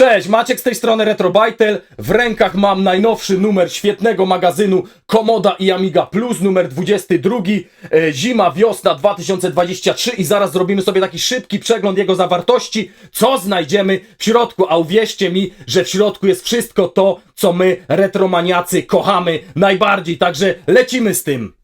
Cześć, Maciek z tej strony Retrobajtel. W rękach mam najnowszy numer świetnego magazynu Komoda i Amiga Plus, numer 22, e, zima, wiosna 2023 i zaraz zrobimy sobie taki szybki przegląd jego zawartości, co znajdziemy w środku, a uwierzcie mi, że w środku jest wszystko to, co my, retromaniacy, kochamy najbardziej, także lecimy z tym.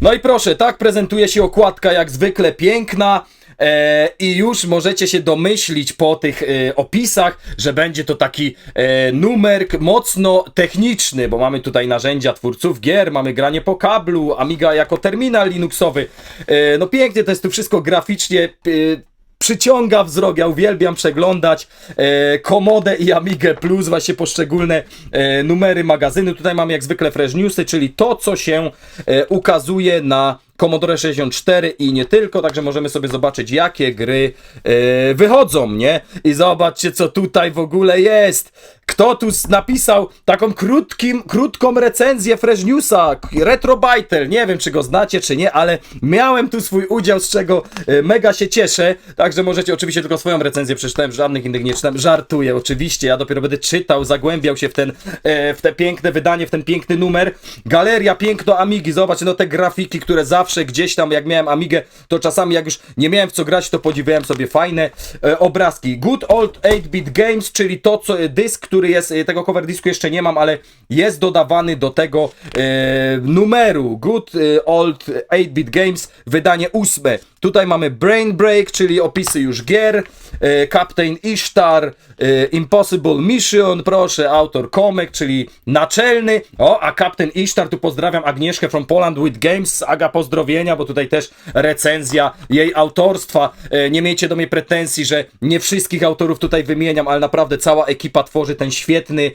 No i proszę, tak prezentuje się okładka jak zwykle piękna. E, I już możecie się domyślić po tych e, opisach, że będzie to taki e, numer mocno techniczny, bo mamy tutaj narzędzia twórców gier, mamy granie po kablu, Amiga jako terminal Linuxowy. E, no pięknie, to jest tu wszystko graficznie. E, przyciąga wzrok, ja uwielbiam przeglądać e, Komodę i Amigę Plus, właśnie poszczególne e, numery magazynu. Tutaj mamy jak zwykle Fresh Newsy, czyli to, co się e, ukazuje na Commodore 64 i nie tylko, także możemy sobie zobaczyć, jakie gry e, wychodzą, nie? I zobaczcie, co tutaj w ogóle jest. Kto tu napisał taką krótkim, krótką recenzję Fresh Newsa, Retrobajtel, nie wiem, czy go znacie, czy nie, ale miałem tu swój udział, z czego e, mega się cieszę, także możecie oczywiście tylko swoją recenzję przeczytałem, żadnych innych nie czytam, żartuję oczywiście, ja dopiero będę czytał, zagłębiał się w ten, e, w te piękne wydanie, w ten piękny numer. Galeria piękno Amigi, zobacz, no te grafiki, które zawsze gdzieś tam, jak miałem Amigę, to czasami jak już nie miałem w co grać, to podziwiałem sobie fajne e, obrazki. Good Old 8-Bit Games, czyli to, co e, dysk, który jest, e, tego cover disku jeszcze nie mam, ale jest dodawany do tego e, numeru. Good e, Old 8-Bit Games, wydanie ósme. Tutaj mamy Brain Break, czyli opisy już gier, e, Captain Ishtar, e, Impossible Mission, proszę, autor Komek, czyli naczelny. O, a Captain Ishtar, tu pozdrawiam Agnieszkę from Poland with Games, Aga pozdrowienia, bo tutaj też recenzja jej autorstwa. E, nie miejcie do mnie pretensji, że nie wszystkich autorów tutaj wymieniam, ale naprawdę cała ekipa tworzy ten świetny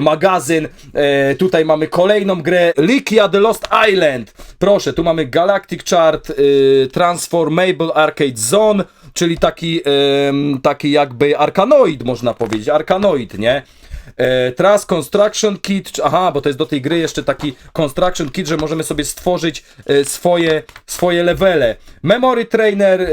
magazyn. Tutaj mamy kolejną grę, Likia The Lost Island. Proszę, tu mamy Galactic Chart, e, Transformable Arcade Zone, czyli taki, taki jakby arkanoid, można powiedzieć, arkanoid, nie? E, Trust Construction Kit, aha, bo to jest do tej gry jeszcze taki Construction Kit, że możemy sobie stworzyć e, swoje, swoje levele. Memory Trainer, e,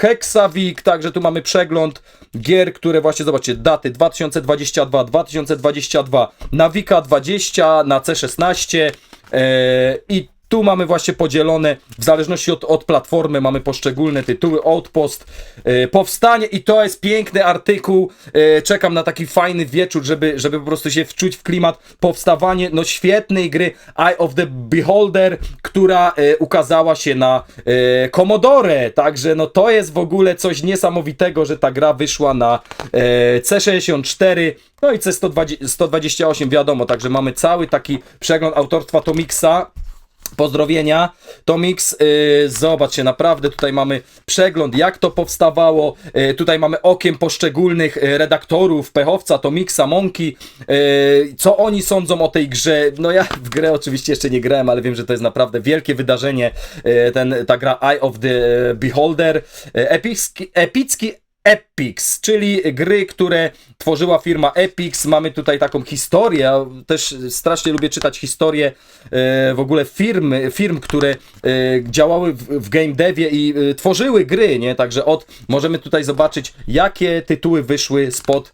Hexavik, także tu mamy przegląd gier, które właśnie, zobaczcie, daty 2022, 2022, Navica 20 na C16 e, i tu mamy właśnie podzielone, w zależności od, od platformy, mamy poszczególne tytuły, Outpost, e, Powstanie i to jest piękny artykuł, e, czekam na taki fajny wieczór, żeby, żeby po prostu się wczuć w klimat, powstawanie, no świetnej gry Eye of the Beholder, która e, ukazała się na e, Commodore, także no to jest w ogóle coś niesamowitego, że ta gra wyszła na e, C64, no i C128 wiadomo, także mamy cały taki przegląd autorstwa Tomixa, Pozdrowienia. Tomix, yy, zobaczcie, naprawdę tutaj mamy przegląd, jak to powstawało. Yy, tutaj mamy okiem poszczególnych yy, redaktorów, Pechowca, Tomixa, Monki. Yy, co oni sądzą o tej grze? No ja w grę oczywiście jeszcze nie grałem, ale wiem, że to jest naprawdę wielkie wydarzenie. Yy, ten, ta gra Eye of the Beholder. Yy, epicki, epicki Epix, czyli gry, które tworzyła firma Epix. Mamy tutaj taką historię. Ja też strasznie lubię czytać historię e, w ogóle firmy, firm, które e, działały w, game devie i e, tworzyły gry, nie? Także od możemy tutaj zobaczyć, jakie tytuły wyszły spod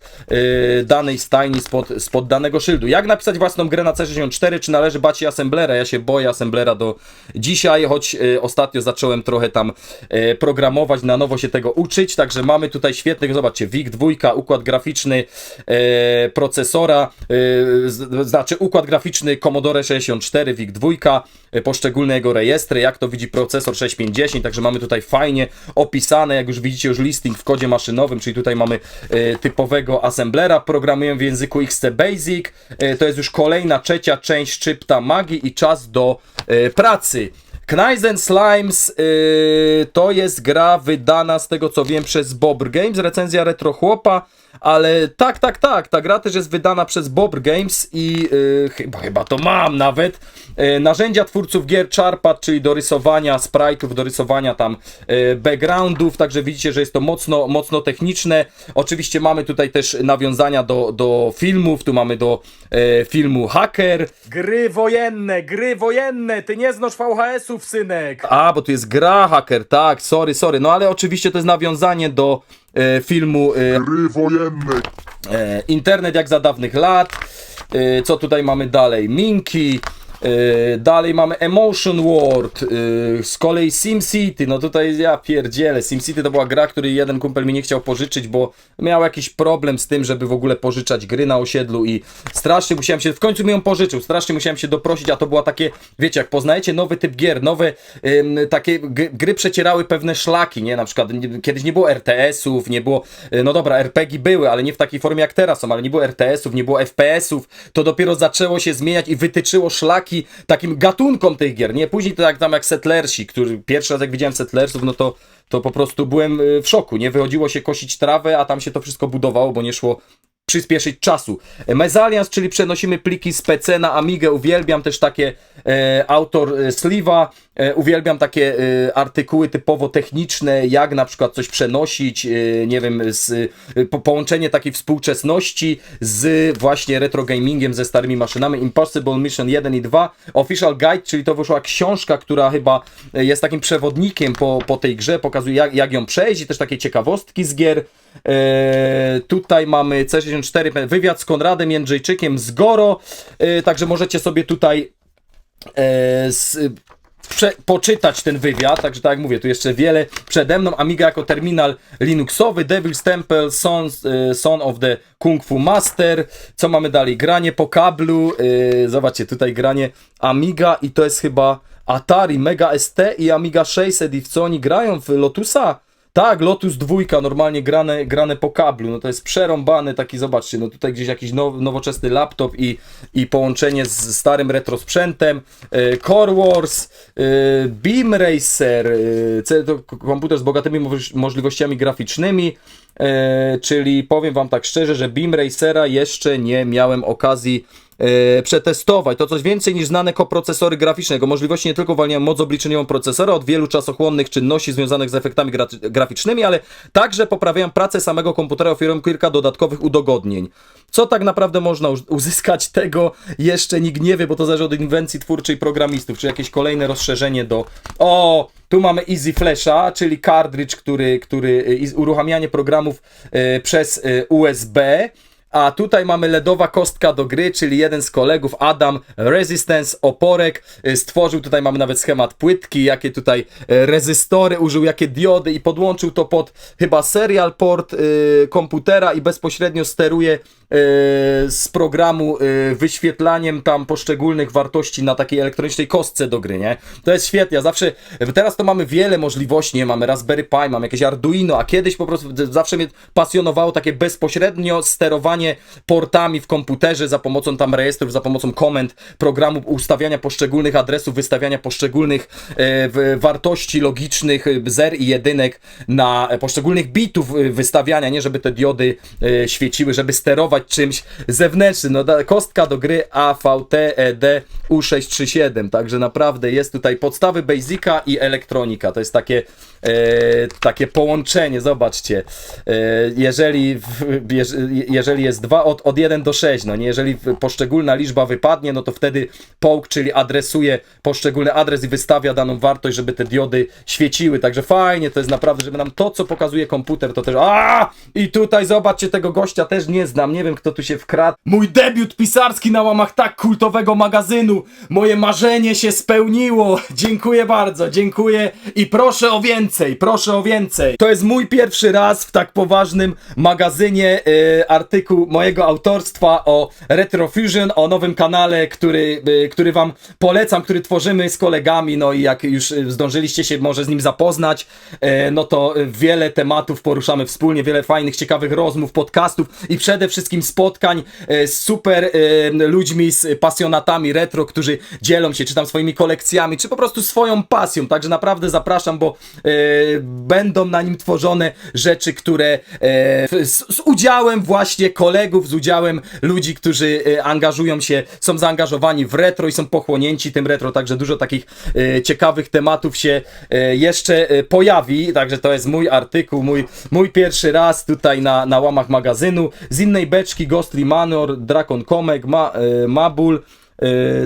danej stajni, spod, spod danego szyldu. Jak napisać własną grę na C64, czy należy bać się assemblera? Ja się boję assemblera do dzisiaj, choć ostatnio zacząłem trochę tam programować, na nowo się tego uczyć, także mamy tutaj świetnych, zobaczcie, WIG 2, układ graficzny e, procesora, e, znaczy układ graficzny Commodore 64, WIG 2, e, poszczególne jego rejestry, jak to widzi procesor 6510, także mamy tutaj fajnie opisane, jak już widzicie już listing w kodzie maszynowym, czyli tutaj mamy e, typowego assemblera, programuję w języku XC Basic, e, to jest już kolejna, trzecia część szczypta magii i czas do e, pracy. Knizen Slimes yy, to jest gra wydana z tego co wiem przez Bob Games, recenzja Retro Chłopa, ale tak, tak, tak, ta gra też jest wydana przez Bob Games i yy, chyba, chyba to mam nawet. Yy, narzędzia twórców gier Charpad, czyli do rysowania sprite'ów, do rysowania tam yy, backgroundów, także widzicie, że jest to mocno, mocno techniczne. Oczywiście mamy tutaj też nawiązania do, do filmów, tu mamy do e, filmu Hacker. Gry wojenne, gry wojenne, ty nie znasz VHS-ów, synek. A, bo tu jest gra Hacker, tak, sorry, sorry, no ale oczywiście to jest nawiązanie do filmu e, Gry wojenne. e, Internet jak za dawnych lat. E, co tutaj mamy dalej? Minki. E, dalej mamy Emotion World, e, z kolei SimCity, no tutaj ja pierdzielę, SimCity to była gra, której jeden kumpel mi nie chciał pożyczyć, bo miał jakiś problem z tym, żeby w ogóle pożyczać gry na osiedlu i strasznie musiałem się, w końcu mi ją pożyczył, strasznie musiałem się doprosić, a to była takie, wiecie, jak poznajecie nowy typ gier, nowe ym, takie gry przecierały pewne szlaki, nie, na przykład nie, kiedyś nie było RTS-ów, nie było, y, no dobra, RPG były, ale nie w takiej formie jak teraz są, ale nie było RTS-ów, nie było FPS-ów, to dopiero zaczęło się zmieniać i wytyczyło szlaki takim gatunkom tych gier, nie, później to jak tam jak Settlersi, który pierwszy raz jak widziałem Settlersów, no to to po prostu byłem y, w szoku, nie? Wychodziło się kosić trawę, a tam się to wszystko budowało, bo nie szło przyspieszyć czasu. Mezalians, czyli przenosimy pliki z PC na Amigę, uwielbiam też takie e, autor e, Sliwa, e, uwielbiam takie e, artykuły typowo techniczne, jak na przykład coś przenosić, e, nie wiem, z, e, po, połączenie takiej współczesności z właśnie retro gamingiem, ze starymi maszynami. Impossible Mission 1 i 2, Official Guide, czyli to wyszła książka, która chyba e, jest takim przewodnikiem po, po tej grze, pokazuje jak, jak ją przejść i też takie ciekawostki z gier. E, tutaj mamy C64, wywiad z Konradem Jędrzejczykiem z Goro, e, także możecie sobie tutaj e, z, prze, poczytać ten wywiad, także tak jak mówię, tu jeszcze wiele przede mną. Amiga jako terminal Linuxowy, Devil's Temple, Son, e, Son of the Kung Fu Master. Co mamy dalej? Granie po kablu. e, zobaczcie, tutaj granie Amiga i to jest chyba Atari Mega ST i Amiga 600 i w co oni grają? W Lotusa? Tak, Lotus dwójka, normalnie grane, grane po kablu, no to jest przerąbany taki, zobaczcie, no tutaj gdzieś jakiś now, nowoczesny laptop i, i połączenie z starym retro sprzętem, e, Core Wars, e, Beam Racer, e, to komputer z bogatymi moż- możliwościami graficznymi, e, czyli powiem wam tak szczerze, że Beam Racera jeszcze nie miałem okazji e, przetestować. To coś więcej niż znane koprocesory graficzne. Jego możliwości nie tylko uwalniają moc obliczeniową procesora od wielu czasochłonnych czynności związanych z efektami gra graficznymi, ale także poprawiają pracę samego komputera, oferują kilka dodatkowych udogodnień. Co tak naprawdę można uz- uzyskać, tego jeszcze nikt nie wie, bo to zależy od inwencji twórczej programistów, czy jakieś kolejne rozszerzenie do... O! Tu mamy Easy Flasha, czyli cartridge, który, który y, uruchamianie programów y, przez y, USB. A tutaj mamy LEDowa kostka do gry, czyli jeden z kolegów, Adam Resistance, oporek, y, stworzył, tutaj mamy nawet schemat płytki, jakie tutaj y, rezystory użył, jakie diody i podłączył to pod chyba serial port y, komputera i bezpośrednio steruje z programu y, wyświetlaniem tam poszczególnych wartości na takiej elektronicznej kostce do gry, nie? To jest świetnie, ja zawsze, teraz to mamy wiele możliwości, nie? Mamy Raspberry Pi, mamy jakieś Arduino, a kiedyś po prostu zawsze mnie pasjonowało takie bezpośrednio sterowanie portami w komputerze za pomocą tam rejestrów, za pomocą komend, programu ustawiania poszczególnych adresów, wystawiania poszczególnych e, wartości logicznych, e, zer i jedynek na e, poszczególnych bitów e, wystawiania, nie żeby te diody e, świeciły, żeby sterować czymś zewnętrznym. No, da- kostka do gry AVTED U637, także naprawdę jest tutaj podstawy Basica i elektronika. To jest takie, e, takie połączenie, zobaczcie. E, jeżeli, jeż- jeżeli jest 2 od, od 1 do 6, no nie, jeżeli poszczególna liczba wypadnie, no to wtedy połk, czyli adresuje poszczególny adres i wystawia daną wartość, żeby te diody świeciły. Także fajnie, to jest naprawdę, żeby nam to, co pokazuje komputer, to też. A! I tutaj zobaczcie, tego gościa też nie znam. Nie wiem, kto tu się wkradł. Mój debiut pisarski na łamach tak kultowego magazynu. Moje marzenie się spełniło. Dziękuję bardzo, dziękuję i proszę o więcej, proszę o więcej. To jest mój pierwszy raz w tak poważnym magazynie e, artykuł mojego autorstwa o Retrofusion, o nowym kanale, który, e, który wam polecam, który tworzymy z kolegami, no i jak już e, zdążyliście się może z nim zapoznać, no to wiele tematów poruszamy wspólnie, wiele fajnych, ciekawych rozmów, podcastów i przede wszystkim wszystkim spotkań e, z super e, ludźmi, z pasjonatami retro, którzy dzielą się czy tam swoimi kolekcjami, czy po prostu swoją pasją. Także naprawdę zapraszam, bo e, będą na nim tworzone rzeczy, które z, udziałem właśnie kolegów, z udziałem ludzi, którzy angażują się, są zaangażowani w retro i są pochłonięci tym retro, także dużo takich ciekawych tematów się jeszcze pojawi, także to jest mój artykuł, mój, mój pierwszy raz tutaj na, na łamach magazynu, z innej beczki Ghostly Manor, Drakon Komek, Ma, e, Mabul,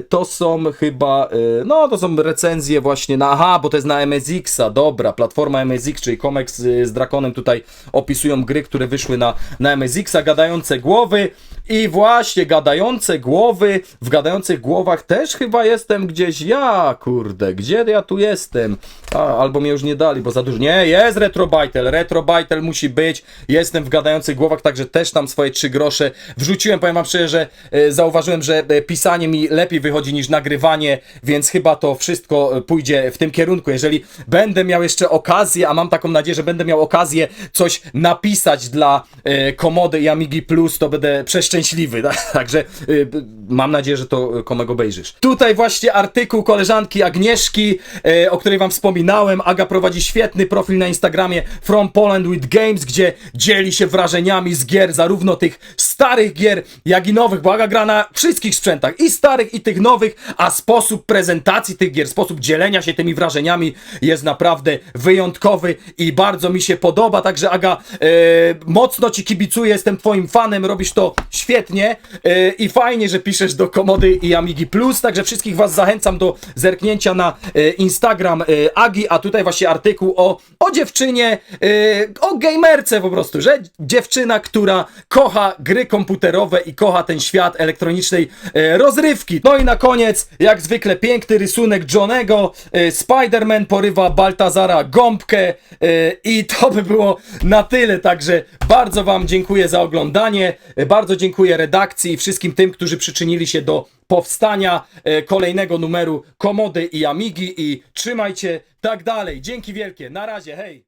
To są chyba, e, no to są recenzje właśnie na, aha, bo to jest na MSX-a, dobra, platforma MSX, czyli Comex z, z Drakonem tutaj opisują gry, które wyszły na, na MSX-a, gadające głowy. I właśnie gadające głowy, w gadających głowach też chyba jestem gdzieś. Ja, kurde, gdzie ja tu jestem? A, albo mnie już nie dali, bo za dużo, nie, jest Retrobajtel, Retrobajtel musi być, jestem w gadających głowach, także też tam swoje trzy grosze wrzuciłem, powiem wam szczerze, że zauważyłem, że pisanie mi lepiej wychodzi niż nagrywanie, więc chyba to wszystko e, pójdzie w tym kierunku. Jeżeli będę miał jeszcze okazję, a mam taką nadzieję, że będę miał okazję coś napisać dla e, Komody i Amigi Plus, to będę przeszczęśliwy. tak? Także b- mam nadzieję, że to Komek obejrzysz. Tutaj właśnie artykuł koleżanki Agnieszki, e, o której wam wspominałem. Aga prowadzi świetny profil na Instagramie From Poland with Games, gdzie dzieli się wrażeniami z gier, zarówno tych starych gier, jak i nowych, bo Aga gra na wszystkich sprzętach, i starych, i tych nowych, a sposób prezentacji tych gier, sposób dzielenia się tymi wrażeniami jest naprawdę wyjątkowy i bardzo mi się podoba, także Aga, e, mocno Ci kibicuję, jestem Twoim fanem, robisz to świetnie e, i fajnie, że piszesz do Komody i Amigi Plus, także wszystkich Was zachęcam do zerknięcia na e, Instagram Agi, a tutaj właśnie artykuł o, o dziewczynie, o gamerce po prostu, że dziewczyna, która kocha gry komputerowe i kocha ten świat elektronicznej e, rozrywki. No i na koniec, jak zwykle, piękny rysunek Johnego. E, Spider-Man porywa Baltazara gąbkę e, i to by było na tyle. Także bardzo Wam dziękuję za oglądanie. E, Bardzo dziękuję redakcji i wszystkim tym, którzy przyczynili się do powstania kolejnego numeru Komody i Amigi i trzymajcie tak dalej. Dzięki wielkie. Na razie, hej!